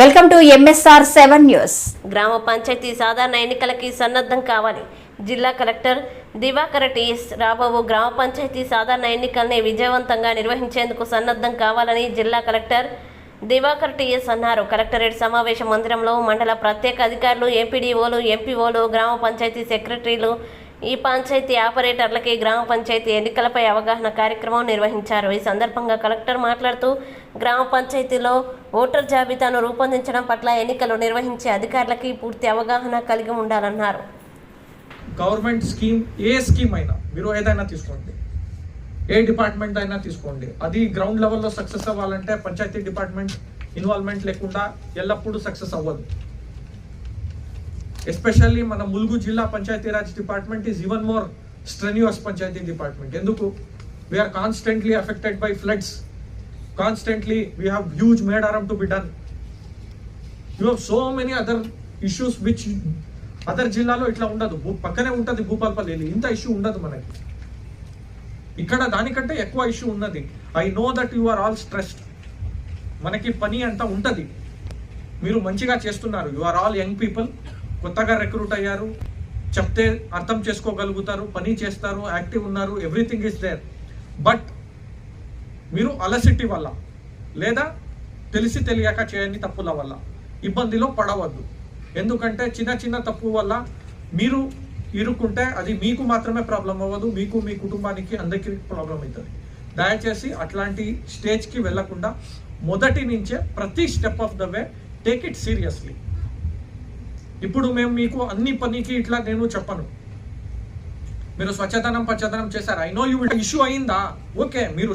Welcome to MSR seven news గ్రామ పంచాయతీ సాధారణ ఎన్నికలకి సన్నద్ధం కావాలి. జిల్లా కలెక్టర్ దివాకర్ టీఎస్ రాబాబు గ్రామ పంచాయతీ సాధారణ ఎన్నికల్ని విజయవంతంగా నిర్వహించేందుకు సన్నద్ధం కావాలని జిల్లా కలెక్టర్ దివాకర్ టీఎస్ అన్నారు. కలెక్టరేట్ సమావేశ మందిరంలో మండల ప్రత్యేక అధికారులు ఎంపీడీఓలు ఎంపీఓలు గ్రామ పంచాయతీ సెక్రటరీలు ఈ పంచాయతీ ఆపరేటర్లకి గ్రామ పంచాయతీ ఎన్నికలపై అవగాహన కార్యక్రమం నిర్వహించారు. ఈ సందర్భంగా కలెక్టర్ మాట్లాడుతూ గ్రామ పంచాయతీలో ఓటర్ జాబితాను రూపొందించడం పట్ల ఎన్నికలు నిర్వహించే అధికారులకి పూర్తి అవగాహన కలిగి ఉండాలన్నారు. గవర్నమెంట్ స్కీమ్ ఏ స్కీమ్ అయినా మీరు ఏదైనా తీసుకోండి. ఏ డిపార్ట్మెంట్ అయినా తీసుకోండి. అది గ్రౌండ్ లెవెల్లో సక్సెస్ అవ్వాలంటే పంచాయతీ డిపార్ట్మెంట్ ఇన్వాల్వ్మెంట్ లేకుండా ఎల్లప్పుడూ సక్సెస్ అవ్వదు. ఎస్పెషల్లీ మన ములుగు జిల్లా Panchayati Raj department is even more strenuous panchayat department. ఎందుకు? We're constantly affected by floods constantly we have huge Medaram to be done you have so many other issues which other జిల్లాలో ఇట్లా ఉండదు. భూ- పక్కనే ఉంటుంది భూపాల్పల్లి. ఇంత ఇష్యూ ఉండదు మనకి. ఇక్కడ దానికంటే ఎక్కువ ఇష్యూ ఉన్నది. I know that you are all stressed మనకి పని అంతా ఉంటుంది. మీరు మంచిగా చేస్తున్నారు. You are all young people కొత్తగా రిక్రూట్ అయ్యారు. చెప్తే అర్థం చేసుకోగలుగుతారు. పని చేస్తారు. యాక్టివ్ ఉన్నారు. ఎవ్రీథింగ్ ఇస్ దేర్ బట్ మీరు అలసిటీ వల్ల లేదా తెలిసి తెలియక చేయని తప్పుల వల్ల ఇబ్బందిలో పడవద్దు. ఎందుకంటే చిన్న చిన్న తప్పు వల్ల మీరు ఇరుక్కుంటే అది మీకు మాత్రమే ప్రాబ్లం అవ్వదు. మీకు మీ కుటుంబానికి అందరికీ ప్రాబ్లం అవుతుంది. దయచేసి అట్లాంటి స్టేజ్కి వెళ్ళకుండా మొదటి నుంచే ప్రతి step of the way take it seriously ఇప్పుడు మేము మీకు అన్ని పనికి ఇట్లా నేను చెప్పను. మీరు స్వచ్ఛతనం పచ్చదనం చేశారు? ఐ నో యూ ఇష్యూ అయిందా? ఓకే మీరు